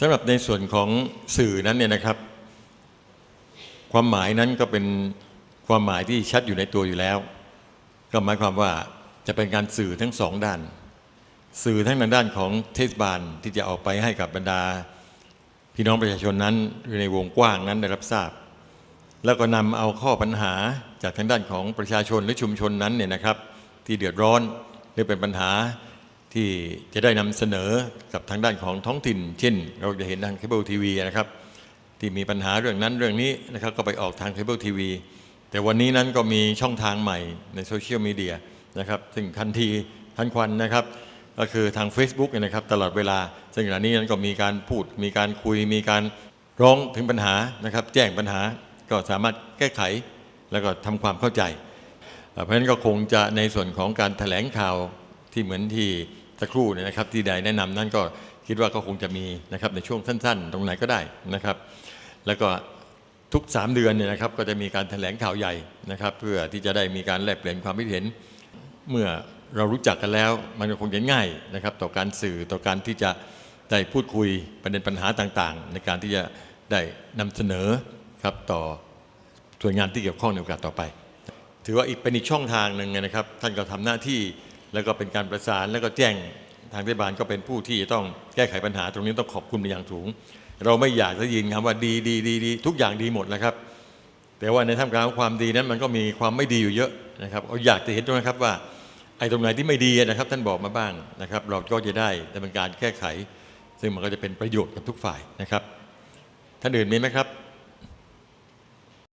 สำหรับในส่วนของสื่อนั้นเนี่ยนะครับ ความหมายนั้นก็เป็นความหมายที่ชัดอยู่ในตัวอยู่แล้ว ก็หมายความว่าจะเป็นการสื่อทั้งสองด้าน สื่อทั้งทางด้านของเทศบาลที่จะออกไปให้กับบรรดา พี่น้องประชาชนนั้นหรือในวงกว้างนั้นได้รับทราบ แล้วก็นำเอาข้อปัญหาจากทางด้านของประชาชนหรือชุมชนนั้นเนี่ยนะครับ ที่เดือดร้อนหรือเป็นปัญหา ที่จะได้นำเสนอกับทางด้านของท้องถิ่น เช่น เราจะเห็นทางเคเบิลทีวีนะครับที่มีปัญหาเรื่องนั้นเรื่องนี้นะครับก็ไปออกทางเคเบิลทีวีแต่วันนี้นั้นก็มีช่องทางใหม่ในโซเชียลมีเดียนะครับซึ่งทันทีทันควันนะครับ ก็คือทาง Facebook นะครับตลอดเวลา ซึ่งขณะนี้นั้นก็มีการพูด มีการคุย มีการร้องถึงปัญหานะครับ แจ้งปัญหาก็สามารถแก้ไขแล้วก็ทำความเข้าใจเอ่อเพราะฉะนั้นก็คงจะในส่วนของการแถลงข่าวที่เหมือนที่ สักครู่เนี่ยนะครับที่ใดแนะนำนั้นก็คิดว่าก็คงจะมีนะครับในช่วงสั้น ๆ ตรงไหนก็ได้นะครับ แล้วก็ทุก 3 เดือนเนี่ยนะครับก็จะมีการแถลงข่าวใหญ่นะครับ เพื่อที่จะได้มีการแลกเปลี่ยนความคิดเห็น เมื่อเรารู้จักกันแล้ว มันก็คงจะง่ายนะครับ ต่อการสื่อต่อการที่จะได้พูดคุยประเด็นปัญหาต่างๆ ในการที่จะได้นำเสนอครับต่อส่วนงานที่เกี่ยวข้องในโอกาสต่อไป ถือว่าอีกเป็นอีกช่องทางหนึ่งนะครับ ท่านก็ทำหน้าที่ แล้วก็เป็นการประสานแล้วก็แจ้งทางเทศบาลก็เป็นผู้ที่จะต้องแก้ไขปัญหาตรงนี้ต้องขอบคุณเป็นอย่างสูง เราไม่อยากจะยินคำว่าดีดีดีดีทุกอย่างดีหมดนะครับ แต่ว่าในท่ามกลางความดีนั้นมันก็มีความไม่ดีอยู่เยอะนะครับเราอยากจะเห็นตรงนะครับว่าไอ้ตรงไหนที่ไม่ดีนะครับ ท่านบอกมาบ้างนะครับ เราก็จะได้ดำเนินการแก้ไข ซึ่งมันก็จะเป็นประโยชน์กับทุกฝ่ายนะครับ ท่านอื่นมีไหมครับ